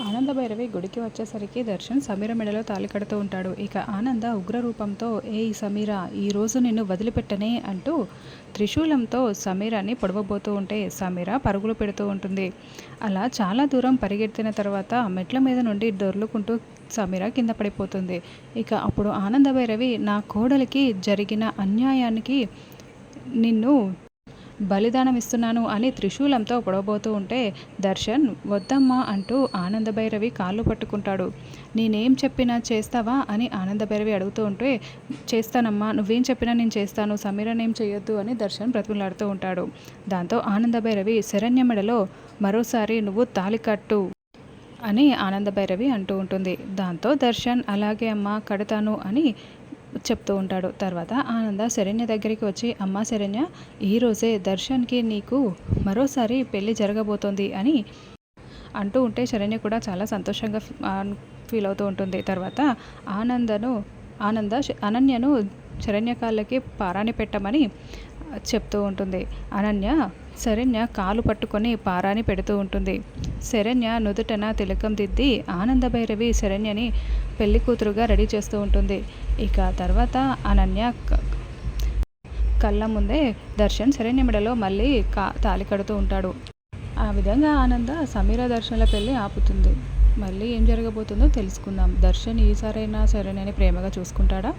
ఆనందభైరవి గుడికి వచ్చేసరికి దర్శన్ సమీర మెడలో తాళి కడుతూ ఉంటాడు. ఇక ఆనంద ఉగ్ర రూపంతో ఏయ్ సమీర ఈరోజు నిన్ను వదిలిపెట్టనే అంటూ త్రిశూలంతో సమీరాని పొడవబోతూ ఉంటే సమీర పరుగులు పెడుతూ ఉంటుంది. అలా చాలా దూరం పరిగెత్తిన తర్వాత మెట్ల మీద నుండి దొర్లుకుంటూ సమీర కింద పడిపోతుంది. ఇక అప్పుడు ఆనందభైరవి నా కోడలికి జరిగిన అన్యాయానికి నిన్ను బలిదానం ఇస్తున్నాను అని త్రిశూలంతో పొడవబోతూ ఉంటే దర్శన్ వద్దమ్మా అంటూ ఆనందభైరవి కాళ్ళు పట్టుకుంటాడు. నేనేం చెప్పినా చేస్తావా అని ఆనందభైరవి అడుగుతూ ఉంటే చేస్తానమ్మా నువ్వేం చెప్పినా నేను చేస్తాను సమీరనేం చేయొద్దు అని దర్శన్ బ్రతుకులాడుతూ ఉంటాడు. దాంతో ఆనందభైరవి శరణ్య మెడలో మరోసారి నువ్వు తాలి కట్టు అని ఆనందభైరవి అంటూ ఉంటుంది. దాంతో దర్శన్ అలాగే అమ్మ కడతాను అని చెప్తూ ఉంటాడు. తర్వాత ఆనంద శరణ్య దగ్గరికి వచ్చి అమ్మ శరణ్య ఈరోజే దర్శన్కి నీకు మరోసారి పెళ్ళి జరగబోతోంది అని అంటూ ఉంటే శరణ్య కూడా చాలా సంతోషంగా ఫీల్ అవుతూ ఉంటుంది. తర్వాత ఆనందను ఆనంద అనన్యను శరణ్య కాళ్ళకి పారాని పెట్టమని చెప్తూ ఉంటుంది. అనన్య శరణ్య కాలు పట్టుకొని పారాని పెడుతూ ఉంటుంది. శరణ్య నుదుటన తిలకం దిద్ది ఆనందభైరవి శరణ్యని పెళ్ళి కూతురుగా రెడీ చేస్తూ ఉంటుంది. ఇక తర్వాత అనన్య కళ్ళ ముందే దర్శన్ శరణ్య మెడలో మళ్ళీ కా తాలి కడుతూ ఉంటాడు. ఆ విధంగా ఆనంద సమీర దర్శన్ల పెళ్ళి ఆపుతుంది. మళ్ళీ ఏం జరగబోతుందో తెలుసుకుందాం. దర్శన్ ఈసారైనా శరణ్యని ప్రేమగా చూసుకుంటాడా?